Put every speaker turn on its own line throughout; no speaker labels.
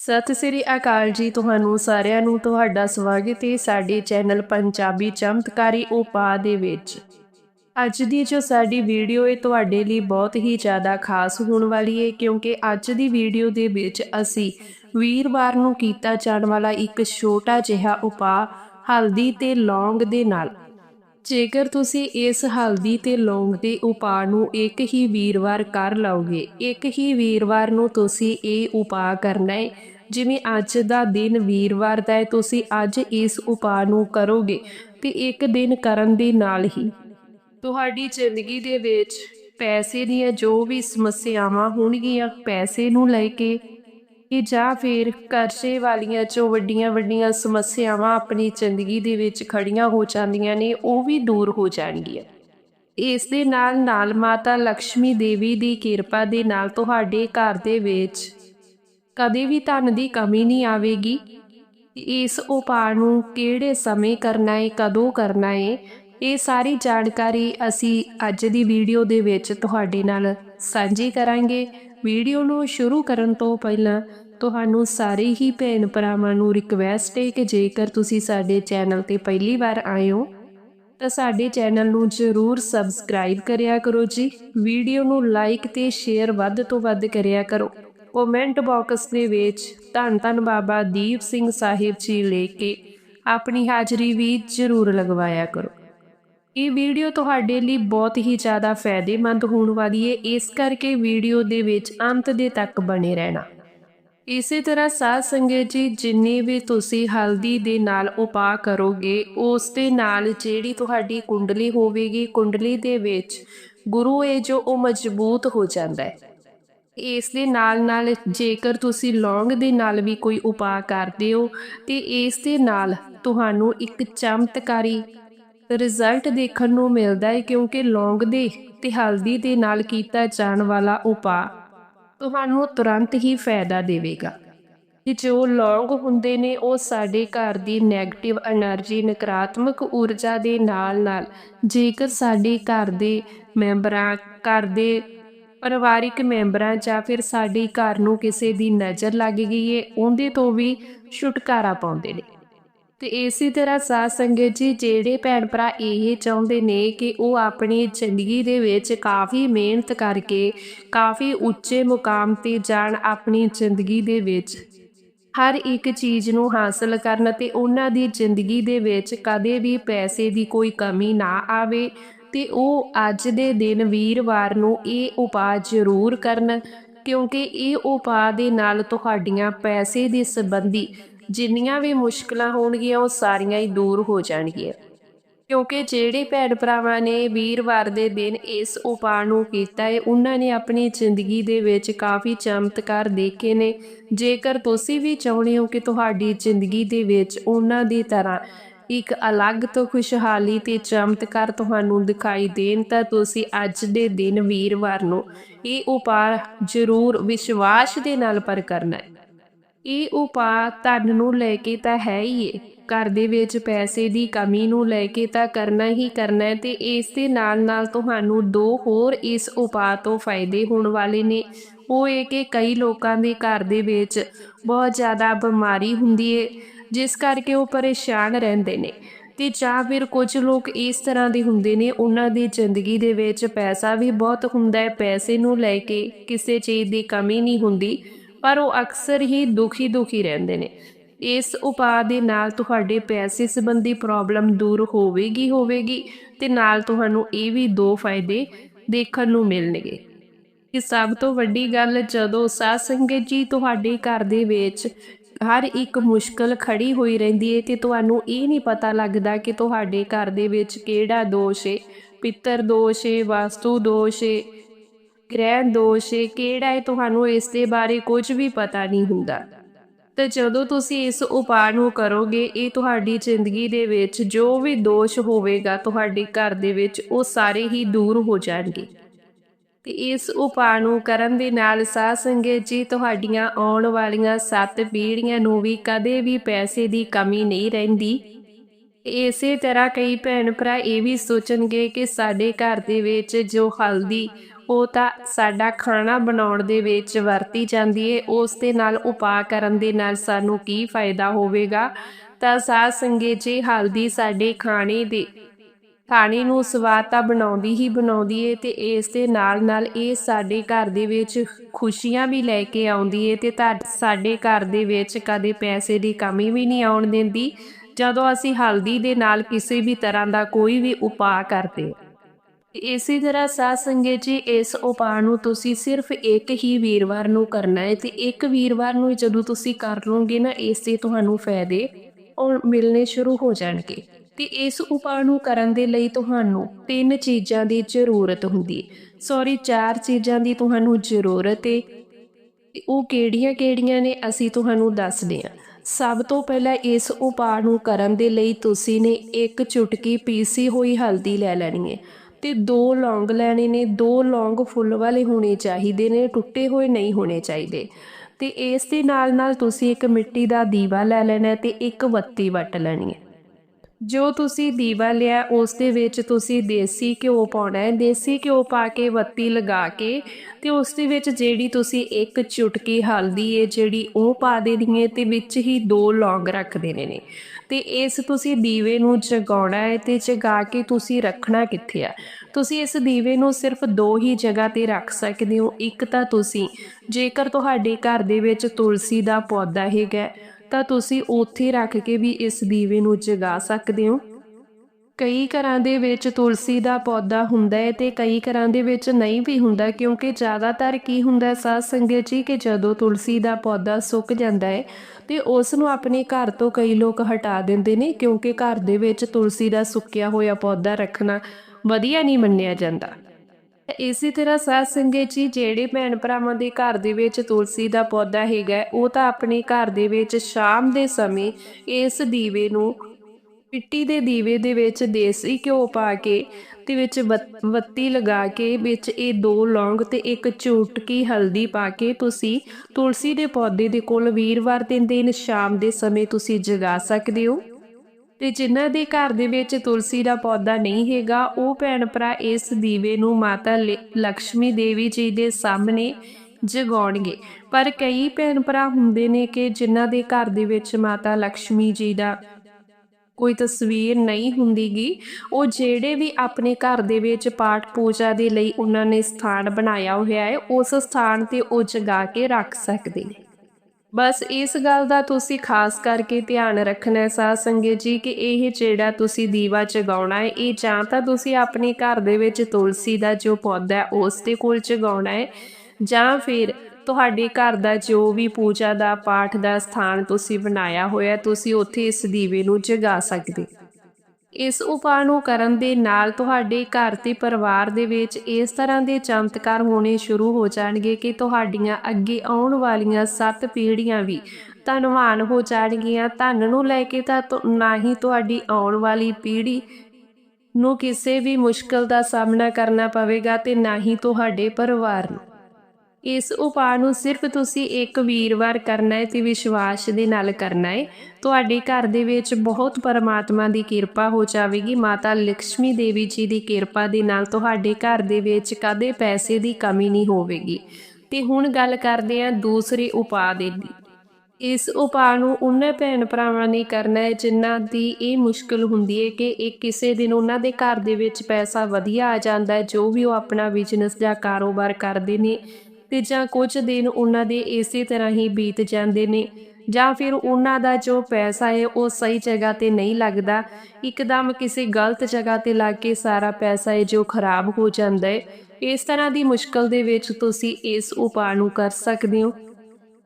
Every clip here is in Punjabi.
ਸਤਿ ਸ੍ਰੀ ਅਕਾਲ ਜੀ ਤੁਹਾਨੂੰ ਸਾਰਿਆਂ ਨੂੰ, ਤੁਹਾਡਾ ਸਵਾਗਤ ਹੈ ਸਾਡੇ ਚੈਨਲ ਪੰਜਾਬੀ ਚਮਤਕਾਰੀ ਉਪਾਅ ਦੇ ਵਿੱਚ। ਅੱਜ ਦੀ ਜੋ ਸਾਡੀ ਵੀਡੀਓ ਹੈ, ਤੁਹਾਡੇ ਲਈ ਬਹੁਤ ਹੀ ਜ਼ਿਆਦਾ ਖਾਸ ਹੋਣ ਵਾਲੀ ਹੈ, ਕਿਉਂਕਿ ਅੱਜ ਦੀ ਵੀਡੀਓ ਦੇ ਵਿੱਚ ਅਸੀਂ ਵੀਰਵਾਰ ਨੂੰ ਕੀਤਾ ਜਾਣ ਵਾਲਾ ਇੱਕ ਛੋਟਾ ਜਿਹਾ ਉਪਾਅ, ਹਲਦੀ ਤੇ ਲੌਂਗ ਦੇ ਨਾਲ। ਜੇਕਰ ਤੁਸੀਂ ਇਸ ਹਲਦੀ ਤੇ ਲੌਂਗ ਦੇ ਉਪਾਅ ਨੂੰ ਇੱਕ ਹੀ ਵੀਰਵਾਰ ਕਰ ਲਓਗੇ, ਇੱਕ ਹੀ ਵੀਰਵਾਰ ਨੂੰ ਤੁਸੀਂ ਇਹ ਉਪਾਅ ਕਰਨਾ ਹੈ। ਜਿਵੇਂ ਅੱਜ ਦਾ ਦਿਨ ਵੀਰਵਾਰ ਦਾ ਹੈ, ਤੁਸੀਂ ਅੱਜ ਇਸ ਉਪਾਅ ਨੂੰ ਕਰੋਗੇ ਤੇ ਇੱਕ ਦਿਨ ਕਰਨ ਦੇ ਨਾਲ ਹੀ ਤੁਹਾਡੀ ਜ਼ਿੰਦਗੀ ਦੇ ਵਿੱਚ ਪੈਸੇ ਦੀਆਂ ਜੋ ਵੀ ਸਮੱਸਿਆਵਾਂ ਹੋਣਗੀਆਂ, ਪੈਸੇ ਨੂੰ ਲੈ ਕੇ ਕਿ ਜਾਂ ਫਿਰ ਕਰਜ਼ੇ ਵਾਲੀਆਂ ਜੋ ਵੱਡੀਆਂ ਵੱਡੀਆਂ ਸਮੱਸਿਆਵਾਂ ਆਪਣੀ ਜ਼ਿੰਦਗੀ ਦੇ ਵਿੱਚ ਖੜੀਆਂ ਹੋ ਜਾਂਦੀਆਂ ਨੇ, ਉਹ ਵੀ ਦੂਰ ਹੋ ਜਾਣਗੀਆਂ। ਇਸ ਦੇ ਨਾਲ ਨਾਲ ਮਾਤਾ ਲక్ష్ਮੀ ਦੇਵੀ ਦੀ ਕਿਰਪਾ ਦੇ ਨਾਲ ਤੁਹਾਡੇ ਘਰ ਦੇ ਵਿੱਚ ਕਦੇ ਵੀ ਧਨ ਦੀ ਕਮੀ ਨਹੀਂ ਆਵੇਗੀ। ਇਸ ਉਪਾਅ ਨੂੰ ਕਿਹੜੇ ਸਮੇਂ ਕਰਨਾ ਹੈ ਕਦੋਂ ਕਰਨਾ ਹੈ ਇਹ ਸਾਰੀ ਜਾਣਕਾਰੀ ਅਸੀਂ ਅੱਜ ਦੀ ਵੀਡੀਓ ਦੇ ਵਿੱਚ ਤੁਹਾਡੇ ਨਾਲ ਸਾਂਝੀ ਕਰਾਂਗੇ। ਵੀਡੀਓ ਨੂੰ ਸ਼ੁਰੂ ਕਰਨ ਤੋਂ ਪਹਿਲਾਂ ਤੁਹਾਨੂੰ ਸਾਰੇ ਹੀ ਭੈਣ ਭਰਾਵਾਂ ਨੂੰ ਰਿਕਵੈਸਟ ਹੈ ਕਿ ਜੇਕਰ ਤੁਸੀਂ ਸਾਡੇ ਚੈਨਲ ਤੇ ਪਹਿਲੀ ਵਾਰ ਆਏ ਹੋ, ਤਾਂ ਸਾਡੇ ਚੈਨਲ ਨੂੰ ਜ਼ਰੂਰ ਸਬਸਕ੍ਰਾਈਬ ਕਰਿਆ ਕਰੋ ਜੀ। ਵੀਡੀਓ ਨੂੰ ਲਾਈਕ ਤੇ ਸ਼ੇਅਰ ਵੱਧ ਤੋਂ ਵੱਧ ਕਰਿਆ ਕਰੋ। ਕਮੈਂਟ ਬਾਕਸ ਦੇ ਵਿੱਚ ਧੰਨ ਧੰਨ ਬਾਬਾ ਦੀਪ ਸਿੰਘ ਸਾਹਿਬ ਜੀ ਲੈ ਕੇ ਆਪਣੀ ਹਾਜ਼ਰੀ ਵੀ ਜ਼ਰੂਰ ਲਗਵਾਇਆ ਕਰੋ। ਇਹ ਵੀਡੀਓ ਤੁਹਾਡੇ ਲਈ ਬਹੁਤ ਹੀ ਜ਼ਿਆਦਾ ਫਾਇਦੇਮੰਦ ਹੋਣ ਵਾਲੀ ਹੈ ਇਸ ਕਰਕੇ ਵੀਡੀਓ ਦੇ ਵਿੱਚ ਅੰਤ ਦੇ ਤੱਕ ਬਣੇ ਰਹਿਣਾ। ਇਸੇ ਤਰ੍ਹਾਂ ਸਾਧ ਸੰਗਤ ਜੀ, ਜਿੰਨੇ ਵੀ ਤੁਸੀਂ ਹਲਦੀ ਦੇ ਨਾਲ ਉਪਾਅ ਕਰੋਗੇ, ਉਸ ਦੇ ਨਾਲ ਜਿਹੜੀ ਤੁਹਾਡੀ ਕੁੰਡਲੀ ਹੋਵੇਗੀ, ਕੁੰਡਲੀ ਦੇ ਵਿੱਚ ਗੁਰੂ ਹੈ ਜੋ ਉਹ ਮਜ਼ਬੂਤ ਹੋ ਜਾਂਦਾ ਹੈ ਇਸ ਦੇ ਨਾਲ ਨਾਲ ਜੇਕਰ ਤੁਸੀਂ ਲੌਂਗ ਦੇ ਨਾਲ ਵੀ ਕੋਈ ਉਪਾਅ ਕਰਦੇ ਹੋ, ਤੇ ਇਸ ਦੇ ਨਾਲ ਤੁਹਾਨੂੰ ਇੱਕ ਚਮਤਕਾਰੀ ਰਿਜ਼ਲਟ ਦੇਖਣ ਨੂੰ ਮਿਲਦਾ ਹੈ ਕਿਉਂਕਿ ਲੌਂਗ ਦੇ ਤੇ ਹਲਦੀ ਦੇ ਨਾਲ ਕੀਤਾ ਜਾਣ ਵਾਲਾ ਉਪਾਅ ਤੁਹਾਨੂੰ ਤੁਰੰਤ ਹੀ ਫਾਇਦਾ ਦੇਵੇਗਾ। ਕਿ ਜੋ ਲੌਂਗ ਹੁੰਦੇ ਨੇ, ਉਹ ਸਾਡੇ ਘਰ ਦੀ ਨੈਗੇਟਿਵ એનર્ਜੀ ਨਕਾਰਾਤਮਕ ਊਰਜਾ ਦੇ ਨਾਲ ਨਾਲ ਜੇਕਰ ਸਾਡੇ ਘਰ ਦੇ ਮੈਂਬਰਾਂ, ਘਰ ਦੇ ਪਰਿਵਾਰਿਕ ਮੈਂਬਰਾਂ ਜਾਂ ਫਿਰ ਸਾਡੇ ਘਰ ਨੂੰ ਕਿਸੇ ਦੀ ਨਜ਼ਰ ਲੱਗ ਗਈ ਏ, ਉਹਦੇ ਤੋਂ ਵੀ ਛੁਟਕਾਰਾ ਪਾਉਂਦੇ ਨੇ। ਤੇ ਇਸੇ ਤਰ੍ਹਾਂ ਸਾਧ ਸੰਗਤ ਜੀ, ਜਿਹੜੇ ਭੈਣ ਭਰਾ ਇਹ ਚਾਹੁੰਦੇ ਨੇ ਕਿ ਉਹ ਆਪਣੀ ਜ਼ਿੰਦਗੀ ਦੇ ਵਿੱਚ ਕਾਫੀ ਮਿਹਨਤ ਕਰਕੇ, ਕਾਫੀ ਉੱਚੇ ਮੁਕਾਮ ਤੇ ਜਾਣ ਆਪਣੀ ਜ਼ਿੰਦਗੀ ਦੇ ਵਿੱਚ। ਹਰ ਇੱਕ ਚੀਜ਼ ਨੂੰ ਹਾਸਲ ਕਰਨ ਤੇ ਉਹਨਾਂ ਦੀ ਜ਼ਿੰਦਗੀ ਦੇ ਵਿੱਚ ਕਦੇ ਵੀ ਪੈਸੇ ਦੀ ਕੋਈ ਕਮੀ ਨਾ ਆਵੇ ਤੇ ਉਹ ਅੱਜ ਦੇ ਦਿਨ ਵੀਰਵਾਰ ਨੂੰ ਇਹ ਉਪਾਅ ਜ਼ਰੂਰ ਕਰਨ, ਕਿਉਂਕਿ ਇਹ ਉਪਾਅ ਦੇ ਨਾਲ ਤੁਹਾਡੀਆਂ ਪੈਸੇ ਦੇ ਸੰਬੰਧੀ ਜਿੰਨੀਆਂ ਵੀ ਮੁਸ਼ਕਲਾਂ ਹੋਣਗੀਆਂ, ਉਹ ਸਾਰੀਆਂ ਹੀ ਦੂਰ ਹੋ ਜਾਣਗੀਆਂ। ਕਿਉਂਕਿ ਜਿਹੜੇ ਭੈਣ ਭਰਾਵਾਂ ਨੇ ਵੀਰਵਾਰ ਦੇ ਦਿਨ ਇਸ ਉਪਾਅ ਨੂੰ ਕੀਤਾ ਹੈ ਉਹਨਾਂ ਨੇ ਆਪਣੀ ਜ਼ਿੰਦਗੀ ਦੇ ਵਿੱਚ ਕਾਫੀ ਚਮਤਕਾਰ ਦੇਖੇ ਨੇ। ਜੇਕਰ ਤੁਸੀਂ ਵੀ ਚਾਹੁੰਦੇ ਹੋ ਕਿ ਤੁਹਾਡੀ ਜ਼ਿੰਦਗੀ ਦੇ ਵਿੱਚ ਉਹਨਾਂ ਦੀ ਤਰ੍ਹਾਂ ਇੱਕ ਅਲੱਗ ਤੋਂ ਖੁਸ਼ਹਾਲੀ ਤੇ ਚਮਤਕਾਰ ਤੁਹਾਨੂੰ ਦਿਖਾਈ ਦੇਣ, ਤਾਂ ਤੁਸੀਂ ਅੱਜ ਦੇ ਦਿਨ ਵੀਰਵਾਰ ਨੂੰ ਇਹ ਉਪਾਅ ਜ਼ਰੂਰ ਵਿਸ਼ਵਾਸ ਦੇ ਨਾਲ ਪਰ ਕਰਨਾ ਹੈ ਇਹ ਉਪਾਅ ਧਨ ਨੂੰ ਲੈ ਕੇ ਤਾਂ ਹੈ ਹੀ ਏ। ਘਰ ਦੇ ਵਿੱਚ ਪੈਸੇ ਦੀ ਕਮੀ ਨੂੰ ਲੈ ਕੇ ਤਾਂ ਕਰਨਾ ਹੀ ਕਰਨਾ ਹੈ ਤੇ ਇਸ ਦੇ ਨਾਲ ਨਾਲ ਤੁਹਾਨੂੰ ਦੋ ਹੋਰ ਇਸ ਉਪਾਅ ਤੋਂ ਫਾਇਦੇ ਹੋਣ ਵਾਲੇ ਨੇ। ਉਹ ਇਹ ਕਿ ਕਈ ਲੋਕਾਂ ਦੇ ਘਰ ਦੇ ਵਿੱਚ ਬਹੁਤ ਜ਼ਿਆਦਾ ਬਿਮਾਰੀ ਹੁੰਦੀ ਏ, ਜਿਸ ਕਰਕੇ ਉਹ ਪਰੇਸ਼ਾਨ ਰਹਿੰਦੇ ਨੇ। ਤੇ ਜਾਂ ਫਿਰ ਕੁਝ ਲੋਕ ਇਸ ਤਰ੍ਹਾਂ ਦੇ ਹੁੰਦੇ ਨੇ, ਉਹਨਾਂ ਦੀ ਜ਼ਿੰਦਗੀ ਦੇ ਵਿੱਚ ਪੈਸਾ ਵੀ ਬਹੁਤ ਹੁੰਦਾ ਹੈ। ਪੈਸੇ ਨੂੰ ਲੈ ਕੇ ਕਿਸੇ ਚੀਜ਼ ਦੀ ਕਮੀ ਨਹੀਂ ਹੁੰਦੀ। ਪਰ ਉਹ ਅਕਸਰ ਹੀ ਦੁਖੀ ਦੁਖੀ ਰਹਿੰਦੇ ਨੇ। ਇਸ ਉਪਾਅ ਦੇ ਨਾਲ ਤੁਹਾਡੇ ਪੈਸੇ ਸੰਬੰਧੀ ਪ੍ਰੋਬਲਮ ਦੂਰ ਹੋਵੇਗੀ ਹੋਵੇਗੀ ਤੇ ਨਾਲ ਤੁਹਾਨੂੰ ਇਹ ਵੀ ਦੋ ਫਾਇਦੇ ਦੇਖਣ ਨੂੰ ਮਿਲਣਗੇ। ਕਿ ਸਭ ਤੋਂ ਵੱਡੀ ਗੱਲ ਜਦੋਂ ਸਾਧ ਸੰਗਤ ਜੀ ਤੁਹਾਡੇ ਘਰ ਦੇ ਵਿੱਚ ਹਰ ਇੱਕ ਮੁਸ਼ਕਲ ਖੜੀ ਹੋਈ ਰਹਿੰਦੀ ਹੈ ਤੇ ਤੁਹਾਨੂੰ ਇਹ ਨਹੀਂ ਪਤਾ ਲੱਗਦਾ ਕਿ ਤੁਹਾਡੇ ਘਰ ਦੇ ਵਿੱਚ ਕਿਹੜਾ ਦੋਸ਼ ਹੈ ਪਿੱਤਰ ਦੋਸ਼ ਹੈ ਵਾਸਤੂ ਦੋਸ਼ ਹੈ ਗ੍ਰਹਿ ਦੋਸ਼ ਕਿਹੜਾ ਹੈ? ਤੁਹਾਨੂੰ ਇਸ ਦੇ ਬਾਰੇ ਕੁਝ ਵੀ ਪਤਾ ਨਹੀਂ ਹੁੰਦਾ। ਤੇ ਜਦੋਂ ਤੁਸੀਂ ਇਸ ਉਪਾਅ ਨੂੰ ਕਰੋਗੇ, ਇਹ ਤੁਹਾਡੀ ਜ਼ਿੰਦਗੀ ਦੇ ਵਿੱਚ ਜੋ ਵੀ ਦੋਸ਼ ਹੋਵੇਗਾ ਤੁਹਾਡੇ ਘਰ ਦੇ ਵਿੱਚ, ਉਹ ਸਾਰੇ ਹੀ ਦੂਰ ਹੋ ਜਾਣਗੇ। ਤੇ ਇਸ ਉਪਾਅ ਨੂੰ ਕਰਨ ਦੇ ਨਾਲ ਸਾਧ ਸੰਗਤ ਜੀ, ਤੁਹਾਡੀਆਂ ਆਉਣ ਵਾਲੀਆਂ ਸੱਤ ਪੀੜ੍ਹੀਆਂ ਨੂੰ ਵੀ ਕਦੇ ਵੀ ਪੈਸੇ ਦੀ ਕਮੀ ਨਹੀਂ ਰਹਿੰਦੀ। ਇਸੇ ਤਰ੍ਹਾਂ ਕਈ ਭੈਣ ਭਰਾ ਇਹ ਵੀ ਸੋਚਣਗੇ ਕਿ ਸਾਡੇ ਘਰ ਦੇ ਵਿੱਚ ਜੋ ਹਲਦੀ ਉਹ ਤਾਂ ਸਾਡਾ ਖਾਣਾ ਬਣਾਉਣ ਦੇ ਵਿੱਚ ਵਰਤੀ ਜਾਂਦੀ ਹੈ ਉਸ ਦੇ ਨਾਲ ਉਪਾਅ ਕਰਨ ਦੇ ਨਾਲ ਸਾਨੂੰ ਕੀ ਫਾਇਦਾ ਹੋਵੇਗਾ? ਤਾਂ ਸਾਧ ਸੰਗਤ ਜੀ ਹਲਦੀ ਸਾਡੇ ਖਾਣੇ ਦੇ, ਖਾਣੇ ਨੂੰ ਸਵਾਦ ਤਾਂ ਬਣਾਉਂਦੀ ਹੀ ਬਣਾਉਂਦੀ ਏ ਤੇ ਇਸ ਦੇ ਨਾਲ ਨਾਲ ਇਹ ਸਾਡੇ ਘਰ ਦੇ ਵਿੱਚ ਖੁਸ਼ੀਆਂ ਵੀ ਲੈ ਕੇ ਆਉਂਦੀ ਏ ਤੇ ਤਾਂ ਸਾਡੇ ਘਰ ਦੇ ਵਿੱਚ ਕਦੇ ਪੈਸੇ ਦੀ ਕਮੀ ਵੀ ਨਹੀਂ ਆਉਣ ਦਿੰਦੀ, ਜਦੋਂ ਅਸੀਂ ਹਲਦੀ ਦੇ ਨਾਲ ਕਿਸੇ ਵੀ ਤਰ੍ਹਾਂ ਦਾ ਕੋਈ ਵੀ ਉਪਾਅ ਕਰਦੇ ਇਸੇ ਤਰ੍ਹਾਂ ਸਾਧ ਸੰਗਤ ਜੀ, ਇਸ ਉਪਾਅ ਨੂੰ ਤੁਸੀਂ ਸਿਰਫ ਇੱਕ ਹੀ ਵੀਰਵਾਰ ਨੂੰ ਕਰਨਾ ਹੈ ਤੇ ਇੱਕ ਵੀਰਵਾਰ ਨੂੰ ਜਦੋਂ ਤੁਸੀਂ ਕਰ ਲਓਗੇ ਨਾ, ਇਸ ਦੇ ਤੁਹਾਨੂੰ ਫਾਇਦੇ ਔਰ ਮਿਲਨੇ ਸ਼ੁਰੂ ਹੋ ਜਾਣਗੇ। ਤੇ ਇਸ ਉਪਾਅ ਨੂੰ ਕਰਨ ਦੇ ਲਈ ਤੁਹਾਨੂੰ ਤਿੰਨ ਚੀਜ਼ਾਂ ਦੀ ਜ਼ਰੂਰਤ ਹੁੰਦੀ ਹੈ। ਸੌਰੀ ਚਾਰ ਚੀਜ਼ਾਂ ਦੀ ਤੁਹਾਨੂੰ ਜ਼ਰੂਰਤ ਹੈ। ਉਹ ਕਿਹੜੀਆਂ-ਕਿਹੜੀਆਂ ਨੇ, ਅਸੀਂ ਤੁਹਾਨੂੰ ਦੱਸਦੇ ਹਾਂ। ਸਭ ਤੋਂ ਪਹਿਲਾਂ ਇਸ ਉਪਾਅ ਨੂੰ ਕਰਨ ਦੇ ਲਈ ਤੁਸੀਂ ਨੇ ਇੱਕ ਚੁਟਕੀ ਪੀਸੀ ਹੋਈ ਹਲਦੀ ਲੈ ਲੈਣੀ ਹੈ। ਤੇ ਦੋ ਲੌਂਗ ਲੈਣੇ ਨੇ, ਦੋ ਲੌਂਗ ਫੁੱਲ ਵਾਲੇ ਹੋਣੇ ਚਾਹੀਦੇ ਨੇ, ਟੁੱਟੇ ਹੋਏ ਨਹੀਂ ਹੋਣੇ ਚਾਹੀਦੇ। ਤੇ ਇਸ ਦੇ ਨਾਲ ਨਾਲ ਤੁਸੀਂ ਇੱਕ ਮਿੱਟੀ ਦਾ ਦੀਵਾ ਲੈ ਲੈਣਾ ਤੇ ਇੱਕ ਬੱਤੀ ਵੱਟ ਲੈਣੀ ਹੈ। ਜੋ ਤੁਸੀਂ ਦੀਵਾ ਲਿਆ, ਉਸ ਦੇ ਵਿੱਚ ਤੁਸੀਂ ਦੇਸੀ ਘਿਓ ਪਾਉਣਾ ਹੈ। ਦੇਸੀ ਘਿਓ ਪਾ ਕੇ ਬੱਤੀ ਲਗਾ ਕੇ ਤੇ ਉਸ ਦੇ ਵਿੱਚ ਜਿਹੜੀ ਤੁਸੀਂ ਇੱਕ ਚੁਟਕੀ ਹਲਦੀ ਹੈ, ਜਿਹੜੀ ਉਹ ਪਾ ਦੇਣੀ ਹੈ ਤੇ ਵਿੱਚ ਹੀ ਦੋ ਲੌਂਗ ਰੱਖ ਦੇਣੇ ਨੇ। ਤੇ ਇਸ ਤੁਸੀਂ ਦੀਵੇ ਨੂੰ ਜਗਾਉਣਾ ਹੈ ਤੇ ਜਗਾ ਕੇ ਤੁਸੀਂ ਰੱਖਣਾ ਕਿੱਥੇ ਆ? ਤੁਸੀਂ ਇਸ ਦੀਵੇ ਨੂੰ ਸਿਰਫ ਦੋ ਹੀ ਜਗ੍ਹਾ ਤੇ ਰੱਖ ਸਕਦੇ ਹੋ, ਇੱਕ ਤਾਂ ਤੁਸੀਂ। ਜੇਕਰ ਤੁਹਾਡੇ ਘਰ ਦੇ ਵਿੱਚ ਤੁਲਸੀ ਦਾ ਪੌਦਾ ਹੈਗਾ, ਤਾਂ ਤੁਸੀਂ ਉੱਥੇ ਰੱਖ ਕੇ ਵੀ ਇਸ ਦੀਵੇ ਨੂੰ ਜਗਾ ਸਕਦੇ ਹੋ। ਕਈ ਘਰਾਂ ਦੇ ਵਿੱਚ ਤੁਲਸੀ ਦਾ ਪੌਦਾ ਹੁੰਦਾ ਹੈ ਤੇ ਕਈ ਘਰਾਂ ਦੇ ਵਿੱਚ ਨਹੀਂ ਵੀ ਹੁੰਦਾ, ਕਿਉਂਕਿ ਜ਼ਿਆਦਾਤਰ ਕੀ ਹੁੰਦਾ, ਸਾਧ ਸੰਗਤ ਜੀ, ਕਿ ਜਦੋਂ ਤੁਲਸੀ ਦਾ ਪੌਦਾ ਸੁੱਕ ਜਾਂਦਾ ਹੈ ਤੇ ਉਸ ਨੂੰ ਆਪਣੇ ਘਰ ਤੋਂ ਕਈ ਲੋਕ ਹਟਾ ਦਿੰਦੇ ਨੇ ਕਿਉਂਕਿ ਘਰ ਦੇ ਵਿੱਚ ਤੁਲਸੀ ਦਾ ਸੁੱਕਿਆ ਹੋਇਆ ਪੌਦਾ ਰੱਖਣਾ ਵਧੀਆ ਨਹੀਂ ਮੰਨਿਆ ਜਾਂਦਾ। ਇਸੇ ਤਰ੍ਹਾਂ ਸਾਧ ਸੰਗਤ ਜੀ, ਜਿਹੜੇ ਭੈਣ ਭਰਾਵਾਂ ਦੇ ਘਰ ਦੇ ਵਿੱਚ ਤੁਲਸੀ ਦਾ ਪੌਦਾ ਹੈਗਾ, ਉਹ ਤਾਂ ਆਪਣੇ ਘਰ ਦੇ ਵਿੱਚ ਸ਼ਾਮ ਦੇ ਸਮੇਂ ਇਸ ਦੀਵੇ ਨੂੰ ਮਿੱਟੀ ਦੇ ਦੀਵੇ ਦੇ ਵਿੱਚ ਦੇਸੀ ਘਿਓ ਪਾ ਕੇ ਤੇ ਵਿੱਚ ਬੱਤੀ ਲਗਾ ਕੇ ਵਿੱਚ ਇਹ ਦੋ ਲੌਂਗ ਤੇ ਇੱਕ ਚੁਟਕੀ ਹਲਦੀ ਪਾ ਕੇ ਤੁਸੀਂ ਤੁਲਸੀ ਦੇ ਪੌਦੇ ਦੇ ਕੋਲ ਵੀਰਵਾਰ ਦੇ ਦਿਨ ਸ਼ਾਮ ਦੇ ਸਮੇਂ ਤੁਸੀਂ ਜਗਾ ਸਕਦੇ ਹੋ। ਤੇ ਜਿਨ੍ਹਾਂ ਦੇ ਘਰ ਦੇ ਵਿੱਚ ਤੁਲਸੀ ਦਾ ਪੌਦਾ ਨਹੀਂ ਹੈਗਾ, ਉਹ ਭੈਣ ਭਰਾ ਇਸ ਦੀਵੇ ਨੂੰ ਮਾਤਾ ਲక్ష్ਮੀ ਦੇਵੀ ਜੀ ਦੇ ਸਾਹਮਣੇ ਜਗਾਉਣਗੇ। ਪਰ ਕਈ ਭੈਣ ਭਰਾ ਹੁੰਦੇ ਨੇ ਕਿ ਜਿਨ੍ਹਾਂ ਦੇ ਘਰ ਦੇ ਵਿੱਚ ਮਾਤਾ ਲక్ష్ਮੀ ਜੀ ਦਾ ਕੋਈ ਤਸਵੀਰ ਨਹੀਂ ਹੁੰਦੀਗੀ। ਉਹ ਜਿਹੜੇ ਵੀ ਆਪਣੇ ਘਰ ਦੇ ਵਿੱਚ ਪਾਠ ਪੂਜਾ ਦੇ ਲਈ ਉਹਨਾਂ ਨੇ ਸਥਾਨ ਬਣਾਇਆ ਹੋਇਆ ਹੈ, ਉਸ ਸਥਾਨ ਤੇ ਉਹ ਜਗਾ ਕੇ ਰੱਖ ਸਕਦੇ ਨੇ। ਬਸ ਇਸ ਗੱਲ ਦਾ ਤੁਸੀਂ ਖਾਸ ਕਰਕੇ ਧਿਆਨ ਰੱਖਣਾ ਹੈ ਸਾਧ ਸੰਗਤ ਜੀ, ਕਿ ਇਹ ਜਿਹੜਾ ਤੁਸੀਂ ਦੀਵਾ ਜਗਾਉਣਾ ਹੈ, ਇਹ ਜਾਂ ਤਾਂ ਤੁਸੀਂ ਆਪਣੇ ਘਰ ਦੇ ਵਿੱਚ ਤੁਲਸੀ ਦਾ ਜੋ ਪੌਦਾ ਹੈ, ਉਸ ਦੇ ਕੋਲ ਜਗਾਉਣਾ ਹੈ, ਜਾਂ ਫਿਰ ਤੁਹਾਡੇ ਘਰ ਦਾ ਜੋ ਵੀ ਪੂਜਾ ਦਾ, ਪਾਠ ਦਾ ਸਥਾਨ ਤੁਸੀਂ ਬਣਾਇਆ ਹੋਇਆ, ਤੁਸੀਂ ਉੱਥੇ ਇਸ ਦੀਵੇ ਨੂੰ ਜਗਾ ਸਕਦੇ। ਇਸ ਉਪਾਅ ਨੂੰ ਕਰਨ ਦੇ ਨਾਲ ਤੁਹਾਡੇ ਘਰ ਤੇ ਪਰਿਵਾਰ ਦੇ ਵਿੱਚ ਇਸ ਤਰ੍ਹਾਂ ਦੇ ਚਮਤਕਾਰ ਹੋਣੇ ਸ਼ੁਰੂ ਹੋ ਜਾਣਗੇ ਕਿ ਤੁਹਾਡੀਆਂ ਅੱਗੇ ਆਉਣ ਵਾਲੀਆਂ ਸੱਤ ਪੀੜ੍ਹੀਆਂ ਵੀ ਧਨਵਾਨ ਹੋ ਜਾਣਗੀਆਂ। ਧਨ ਨੂੰ ਲੈ ਕੇ ਤਾਂ ਨਾ ਹੀ ਤੁਹਾਡੀ ਆਉਣ ਵਾਲੀ ਪੀੜ੍ਹੀ ਨੂੰ ਕਿਸੇ ਵੀ ਮੁਸ਼ਕਲ ਦਾ ਸਾਹਮਣਾ ਕਰਨਾ ਪਵੇਗਾ ਤੇ ਨਾ ਹੀ ਤੁਹਾਡੇ ਪਰਿਵਾਰ ਨੂੰ। ਇਸ ਉਪਾਅ ਨੂੰ ਸਿਰਫ ਤੁਸੀਂ ਇੱਕ ਵੀਰਵਾਰ ਕਰਨਾ ਹੈ ਤੇ ਵਿਸ਼ਵਾਸ ਦੇ ਨਾਲ ਕਰਨਾ ਹੈ। ਤੁਹਾਡੇ ਘਰ ਦੇ ਵਿੱਚ ਬਹੁਤ ਪਰਮਾਤਮਾ ਦੀ ਕਿਰਪਾ ਹੋ ਜਾਵੇਗੀ। ਮਾਤਾ ਲక్ష్ਮੀ ਦੇਵੀ ਜੀ ਦੀ ਕਿਰਪਾ ਦੇ ਨਾਲ ਤੁਹਾਡੇ ਘਰ ਦੇ ਵਿੱਚ ਕਦੇ ਪੈਸੇ ਦੀ ਕਮੀ ਨਹੀਂ ਹੋਵੇਗੀ। ਤੇ ਹੁਣ ਗੱਲ ਕਰਦੇ ਹਾਂ ਦੂਸਰੇ ਉਪਾਅ ਦੇ ਇਸ ਉਪਾਅ ਨੂੰ ਉਹਨਾਂ ਭੈਣ ਭਰਾਵਾਂ ਨੇ ਕਰਨਾ ਹੈ ਜਿਨ੍ਹਾਂ ਦੀ ਇਹ ਮੁਸ਼ਕਲ ਹੁੰਦੀ ਹੈ ਕਿ ਇਹ ਕਿਸੇ ਦਿਨ ਉਹਨਾਂ ਦੇ ਘਰ ਦੇ ਵਿੱਚ ਪੈਸਾ ਵਧੀਆ ਆ ਜਾਂਦਾ ਹੈ, ਜੋ ਵੀ ਉਹ ਆਪਣਾ ਬਿਜ਼ਨਸ ਜਾਂ ਕਾਰੋਬਾਰ ਕਰਦੇ ਨੇ। ਤੇ ਜਾਂ ਕੁਝ ਦਿਨ ਉਹਨਾਂ ਦੇ ਇਸੇ ਤਰ੍ਹਾਂ ਹੀ ਬੀਤ ਜਾਂਦੇ ਨੇ, ਜਾਂ ਫਿਰ ਉਹਨਾਂ ਦਾ ਜੋ ਪੈਸਾ ਹੈ ਉਹ ਸਹੀ ਜਗ੍ਹਾ ਤੇ ਨਹੀਂ ਲੱਗਦਾ, ਇੱਕਦਮ ਕਿਸੇ ਗਲਤ ਜਗ੍ਹਾ ਤੇ ਲੱਗ ਕੇ ਸਾਰਾ ਪੈਸਾ ਹੈ ਜੋ ਖਰਾਬ ਹੋ ਜਾਂਦਾ ਹੈ। ਇਸ ਤਰ੍ਹਾਂ ਦੀ ਮੁਸ਼ਕਲ ਦੇ ਵਿੱਚ ਤੁਸੀਂ ਇਸ ਉਪਾਅ ਨੂੰ ਕਰ ਸਕਦੇ ਹੋ।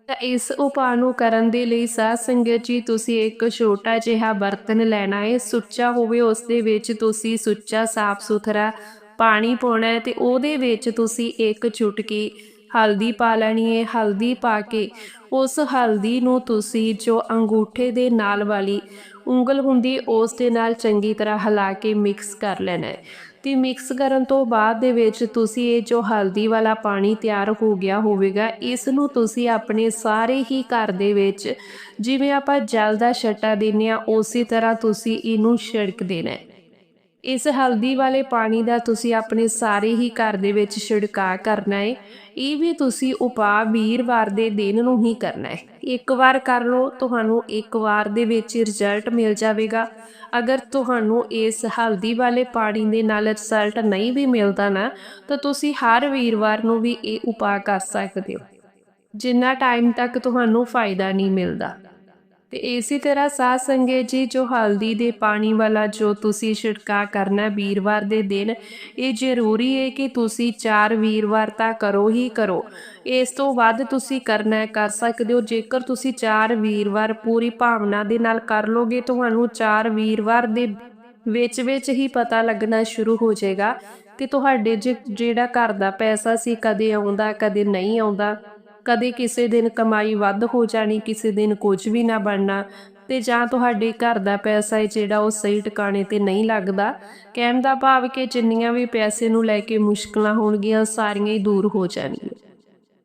ਤਾਂ ਇਸ ਉਪਾਅ ਨੂੰ ਕਰਨ ਦੇ ਲਈ ਸਾਧ ਸੰਗਤ ਜੀ, ਤੁਸੀਂ ਇੱਕ ਛੋਟਾ ਜਿਹਾ ਬਰਤਨ ਲੈਣਾ ਹੈ, ਸੁੱਚਾ ਹੋਵੇ ਉਸ ਦੇ ਵਿੱਚ ਤੁਸੀਂ ਸੁੱਚਾ ਸਾਫ਼ ਸੁਥਰਾ ਪਾਣੀ ਪਾਉਣਾ ਹੈ ਤੇ ਉਹਦੇ ਵਿੱਚ ਤੁਸੀਂ ਇੱਕ ਚੁਟਕੀ ਹਲਦੀ ਪਾ ਲੈਣੀ ਹੈ ਹਲਦੀ ਪਾ ਕੇ ਉਸ ਹਲਦੀ ਨੂੰ ਤੁਸੀਂ ਜੋ ਅੰਗੂਠੇ ਦੇ ਨਾਲ ਵਾਲੀ ਉਂਗਲ ਹੁੰਦੀ ਉਸ ਦੇ ਨਾਲ ਚੰਗੀ ਤਰ੍ਹਾਂ ਹਿਲਾ ਕੇ ਮਿਕਸ ਕਰ ਲੈਣਾ ਹੈ ਤੇ ਮਿਕਸ ਕਰਨ ਤੋਂ ਬਾਅਦ ਦੇ ਵਿੱਚ ਤੁਸੀਂ ਇਹ ਜੋ ਹਲਦੀ ਵਾਲਾ ਪਾਣੀ ਤਿਆਰ ਹੋ ਗਿਆ ਹੋਵੇਗਾ, ਇਸ ਨੂੰ ਤੁਸੀਂ ਆਪਣੇ ਸਾਰੇ ਹੀ ਘਰ ਦੇ ਵਿੱਚ ਜਿਵੇਂ ਆਪਾਂ ਜਲ ਦਾ ਛਟਾ ਦਿੰਨੇ ਆ, ਉਸੇ ਤਰ੍ਹਾਂ ਤੁਸੀਂ ਇਹਨੂੰ ਛਿੜਕ ਦੇਣਾ ਹੈ ਇਸ ਹਲਦੀ ਵਾਲੇ ਪਾਣੀ ਦਾ ਤੁਸੀਂ ਆਪਣੇ ਸਾਰੇ ਹੀ ਘਰ ਦੇ ਵਿੱਚ ਛਿੜਕਾਅ ਕਰਨਾ ਹੈ ਇਹ ਵੀ ਤੁਸੀਂ ਉਪਾਅ ਵੀਰਵਾਰ ਦੇ ਦਿਨ ਨੂੰ ਹੀ ਕਰਨਾ ਹੈ ਇੱਕ ਵਾਰ ਕਰ ਲਓ, ਤੁਹਾਨੂੰ ਇੱਕ ਵਾਰ ਦੇ ਵਿੱਚ ਰਿਜ਼ਲਟ ਮਿਲ ਜਾਵੇਗਾ। ਅਗਰ ਤੁਹਾਨੂੰ ਇਸ ਹਲਦੀ ਵਾਲੇ ਪਾਣੀ ਦੇ ਨਾਲ ਰਿਜ਼ਲਟ ਨਹੀਂ ਵੀ ਮਿਲਦਾ ਨਾ, ਤਾਂ ਤੁਸੀਂ ਹਰ ਵੀਰਵਾਰ ਨੂੰ ਵੀ ਇਹ ਉਪਾਅ ਕਰ ਸਕਦੇ ਹੋ। ਜਿੰਨਾ ਟਾਈਮ ਤੱਕ ਤੁਹਾਨੂੰ ਫਾਇਦਾ ਨਹੀਂ ਮਿਲਦਾ। ਤੇ ਇਸੇ ਤਰ੍ਹਾਂ ਸਾਧ ਸੰਗਤ ਜੀ, ਜੋ ਹਲਦੀ ਦੇ ਪਾਣੀ ਵਾਲਾ ਜੋ ਤੁਸੀਂ ਛਿੜਕਾ ਕਰਨਾ ਵੀਰਵਾਰ ਦੇ ਦਿਨ, ਇਹ ਜ਼ਰੂਰੀ ਹੈ ਕਿ ਤੁਸੀਂ ਚਾਰ ਵੀਰਵਾਰ ਤਾਂ ਕਰੋ ਹੀ ਕਰੋ। ਇਸ ਤੋਂ ਵੱਧ ਤੁਸੀਂ ਕਰਨਾ ਕਰ ਸਕਦੇ ਹੋ। ਜੇਕਰ ਤੁਸੀਂ ਚਾਰ ਵੀਰਵਾਰ ਪੂਰੀ ਭਾਵਨਾ ਦੇ ਨਾਲ ਕਰ ਲੋਗੇ, ਤੁਹਾਨੂੰ ਚਾਰ ਵੀਰਵਾਰ ਦੇ ਵਿੱਚ ਵਿੱਚ ਹੀ ਪਤਾ ਲੱਗਣਾ ਸ਼ੁਰੂ ਹੋ ਜਾਏਗਾ ਕਿ ਤੁਹਾਡੇ ਜ- ਜਿਹੜਾ ਘਰ ਦਾ ਪੈਸਾ ਸੀ ਕਦੇ ਆਉਂਦਾ, ਕਦੇ ਨਹੀਂ ਆਉਂਦਾ। ਕਦੇ ਕਿਸੇ ਦਿਨ ਕਮਾਈ ਵੱਧ ਹੋ ਜਾਣੀ, ਕਿਸੇ ਦਿਨ ਕੁਝ ਵੀ ਨਾ ਬਣਨਾ ਤੇ ਜਾਂ ਤੁਹਾਡੇ ਘਰ ਦਾ ਪੈਸਾ ਹੈ ਜਿਹੜਾ ਉਹ ਸਹੀ ਟਿਕਾਣੇ ਤੇ ਨਹੀਂ ਲੱਗਦਾ, ਕਹਿਣ ਦਾ ਭਾਵ ਕਿ ਜਿੰਨੀਆਂ ਵੀ ਪੈਸੇ ਨੂੰ ਲੈ ਕੇ ਮੁਸ਼ਕਲਾਂ ਹੋਣਗੀਆਂ, ਸਾਰੀਆਂ ਹੀ ਦੂਰ ਹੋ ਜਾਣਗੀਆਂ।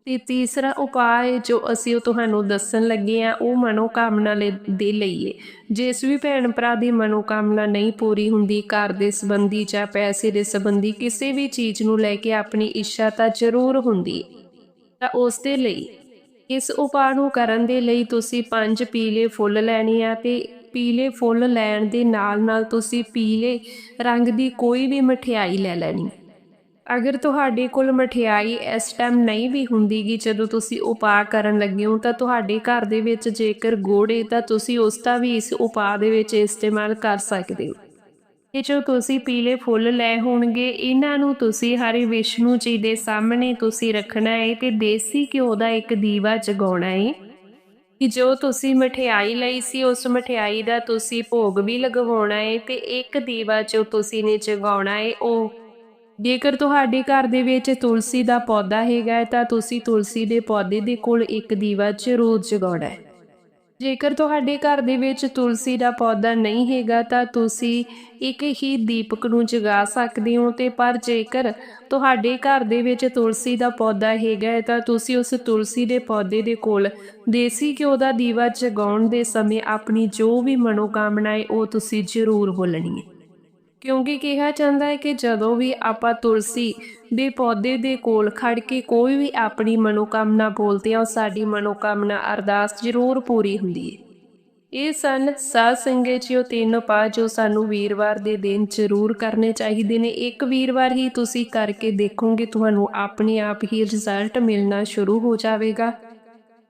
ਤੇ ਤੀਸਰਾ ਉਪਾਅ ਜੋ ਅਸੀਂ ਉਹ ਤੁਹਾਨੂੰ ਦੱਸਣ ਲੱਗੇ ਆ ਉਹ ਮਨੋਕਾਮਨਾ ਲਈ- ਦੇ ਲਈਏ ਜਿਸ ਵੀ ਭੈਣ ਭਰਾ ਦੀ ਮਨੋਕਾਮਨਾ ਨਹੀਂ ਪੂਰੀ ਹੁੰਦੀ, ਘਰ ਦੇ ਸੰਬੰਧੀ ਜਾਂ ਪੈਸੇ ਦੇ ਸੰਬੰਧੀ ਕਿਸੇ ਵੀ ਚੀਜ਼ ਨੂੰ ਲੈ ਕੇ ਆਪਣੀ ਇੱਛਾ ਤਾਂ ਜ਼ਰੂਰ ਹੁੰਦੀ ਹੈ ਤਾਂ ਉਸ ਦੇ ਲਈ, ਇਸ ਉਪਾਅ ਨੂੰ ਕਰਨ ਦੇ ਲਈ ਤੁਸੀਂ ਪੰਜ ਪੀਲੇ ਫੁੱਲ ਲੈਣੇ ਆ ਤੇ ਪੀਲੇ ਫੁੱਲ ਲੈਣ ਦੇ ਨਾਲ ਨਾਲ ਤੁਸੀਂ ਪੀਲੇ ਰੰਗ ਦੀ ਕੋਈ ਵੀ ਮਠਿਆਈ ਲੈ ਲੈਣੀ। ਅਗਰ ਤੁਹਾਡੇ ਕੋਲ ਮਠਿਆਈ ਇਸ ਟਾਈਮ ਨਹੀਂ ਵੀ ਹੁੰਦੀਗੀ ਜਦੋਂ ਤੁਸੀਂ ਉਪਾਅ ਕਰਨ ਲੱਗੇ ਹੋ, ਤਾਂ ਤੁਹਾਡੇ ਘਰ ਦੇ ਵਿੱਚ ਜੇਕਰ ਗੋੜੇ, ਤਾਂ ਤੁਸੀਂ ਉਸ ਦਾ ਵੀ ਇਸ ਉਪਾਅ ਦੇ ਵਿੱਚ ਇਸਤੇਮਾਲ ਕਰ ਸਕਦੇ ਹੋ। ਇਹ ਜੋ ਤੁਸੀਂ ਪੀਲੇ ਫੁੱਲ ਲੈ ਹੋਣਗੇ, ਇਹਨਾਂ ਨੂੰ ਤੁਸੀਂ ਹਰੀ ਵਿਸ਼ਨੂੰ ਜੀ ਦੇ ਸਾਹਮਣੇ ਤੁਸੀਂ ਰੱਖਣਾ ਹੈ ਤੇ ਦੇਸੀ ਘਿਓ ਦਾ ਇੱਕ ਦੀਵਾ ਜਗਾਉਣਾ ਹੈ ਕਿ ਜੋ ਤੁਸੀਂ ਮਠਿਆਈ ਲਈ ਸੀ, ਉਸ ਮਠਿਆਈ ਦਾ ਤੁਸੀਂ ਭੋਗ ਵੀ ਲਗਵਾਉਣਾ ਹੈ ਤੇ ਇੱਕ ਦੀਵਾ ਜੋ ਤੁਸੀਂ ਨੇ ਜਗਾਉਣਾ ਹੈ ਉਹ ਜੇਕਰ ਤੁਹਾਡੇ ਘਰ ਦੇ ਵਿੱਚ ਤੁਲਸੀ ਦਾ ਪੌਦਾ ਹੈਗਾ ਹੈ ਤਾਂ ਤੁਸੀਂ ਤੁਲਸੀ ਦੇ ਪੌਦੇ ਦੇ ਕੋਲ ਇੱਕ ਦੀਵਾ ਜ਼ਰੂਰ ਜਗਾਉਣਾ ਹੈ ਜੇਕਰ ਤੁਹਾਡੇ ਘਰ ਦੇ ਵਿੱਚ ਤੁਲਸੀ ਦਾ ਪੌਦਾ ਨਹੀਂ ਹੈਗਾ, ਤਾਂ ਤੁਸੀਂ ਇੱਕ ਹੀ ਦੀਪਕ ਨੂੰ ਜਗਾ ਸਕਦੇ ਹੋ। ਤੇ ਪਰ ਜੇਕਰ ਤੁਹਾਡੇ ਘਰ ਦੇ ਵਿੱਚ ਤੁਲਸੀ ਦਾ ਪੌਦਾ ਹੈਗਾ ਹੈ, ਤਾਂ ਤੁਸੀਂ ਉਸ ਤੁਲਸੀ ਦੇ ਪੌਦੇ ਦੇ ਕੋਲ ਦੇਸੀ ਘਿਓ ਦਾ ਦੀਵਾ ਜਗਾਉਣ ਦੇ ਸਮੇਂ ਆਪਣੀ ਜੋ ਵੀ ਮਨੋਕਾਮਨਾ ਹੈ ਉਹ ਤੁਸੀਂ ਜ਼ਰੂਰ ਬੋਲਣੀ ਹੈ। ਕਿਉਂਕਿ ਕਿਹਾ ਜਾਂਦਾ ਹੈ ਕਿ ਜਦੋਂ ਵੀ ਆਪਾਂ ਤੁਲਸੀ ਦੇ ਪੌਦੇ ਦੇ ਕੋਲ ਖੜ ਕੇ ਕੋਈ ਵੀ ਆਪਣੀ ਮਨੋਕਾਮਨਾ ਬੋਲਦੇ ਆ ਉਹ ਸਾਡੀ ਮਨੋਕਾਮਨਾ ਅਰਦਾਸ ਜ਼ਰੂਰ ਪੂਰੀ ਹੁੰਦੀ ਹੈ। ਇਹ ਸਨ ਸਾਧ ਸੰਗਤ ਜੀ ਉਹ ਤਿੰਨ ਉਪਾਅ ਜੋ ਸਾਨੂੰ ਵੀਰਵਾਰ ਦੇ ਦਿਨ ਜ਼ਰੂਰ ਕਰਨੇ ਚਾਹੀਦੇ ਨੇ। ਇੱਕ ਵੀਰਵਾਰ ਹੀ ਤੁਸੀਂ ਕਰਕੇ ਦੇਖੋਗੇ, ਤੁਹਾਨੂੰ ਆਪਣੇ ਆਪ ਹੀ ਰਿਜ਼ਲਟ ਮਿਲਣਾ ਸ਼ੁਰੂ ਹੋ ਜਾਵੇਗਾ।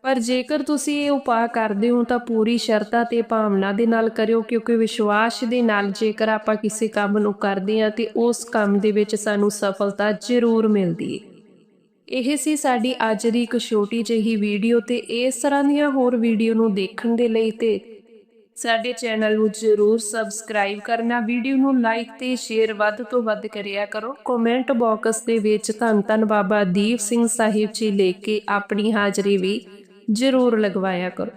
ਪਰ ਜੇਕਰ ਤੁਸੀਂ ਇਹ ਉਪਾਅ ਕਰਦੇ ਹੋ ਤਾਂ ਪੂਰੀ ਸ਼ਰਧਾ ਤੇ ਭਾਵਨਾ ਦੇ ਨਾਲ ਕਰਿਓ, ਕਿਉਂਕਿ ਵਿਸ਼ਵਾਸ ਦੇ ਨਾਲ ਜੇਕਰ ਆਪਾਂ ਕਿਸੇ ਕੰਮ ਨੂੰ ਕਰਦੇ ਹਾਂ ਤੇ ਉਸ ਕੰਮ ਦੇ ਵਿੱਚ ਸਾਨੂੰ ਸਫਲਤਾ ਜ਼ਰੂਰ ਮਿਲਦੀ ਹੈ ਇਹ ਸੀ ਸਾਡੀ ਅੱਜ ਦੀ ਇੱਕ ਛੋਟੀ ਜਿਹੀ ਵੀਡੀਓ ਤੇ ਇਸ ਤਰ੍ਹਾਂ ਦੀਆਂ ਹੋਰ ਵੀਡੀਓ ਨੂੰ ਦੇਖਣ ਦੇ ਲਈ ਤੇ ਸਾਡੇ ਚੈਨਲ ਨੂੰ ਜ਼ਰੂਰ ਸਬਸਕ੍ਰਾਈਬ ਕਰਨਾ, ਵੀਡੀਓ ਨੂੰ ਲਾਈਕ ਤੇ ਸ਼ੇਅਰ ਵੱਧ ਤੋਂ ਵੱਧ ਕਰਿਆ ਕਰੋ। ਕਮੈਂਟ ਬਾਕਸ ਦੇ ਵਿੱਚ ਧੰਨ ਧੰਨ ਬਾਬਾ ਦੀਪ ਸਿੰਘ ਸਾਹਿਬ ਜੀ ਲੈ ਕੇ ਆਪਣੀ ਹਾਜ਼ਰੀ ਵੀ ਜ਼ਰੂਰ ਲਗਵਾਇਆ ਕਰੋ।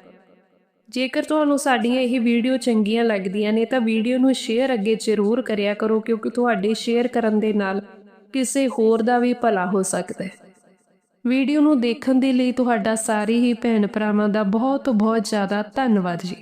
ਜੇਕਰ ਤੁਹਾਨੂੰ ਸਾਡੀਆਂ ਇਹ ਵੀਡੀਓ ਚੰਗੀਆਂ ਲੱਗਦੀਆਂ ਨੇ, ਤਾਂ ਵੀਡੀਓ ਨੂੰ ਸ਼ੇਅਰ ਅੱਗੇ ਜ਼ਰੂਰ ਕਰਿਆ ਕਰੋ, ਕਿਉਂਕਿ ਤੁਹਾਡੇ ਸ਼ੇਅਰ ਕਰਨ ਦੇ ਨਾਲ ਕਿਸੇ ਹੋਰ ਦਾ ਵੀ ਭਲਾ ਹੋ ਸਕਦਾ ਹੈ। ਵੀਡੀਓ ਨੂੰ ਦੇਖਣ ਦੇ ਲਈ ਤੁਹਾਡਾ ਸਾਰੇ ਹੀ ਭੈਣ ਭਰਾਵਾਂ ਦਾ ਬਹੁਤ ਬਹੁਤ ਜ਼ਿਆਦਾ ਧੰਨਵਾਦ ਜੀ।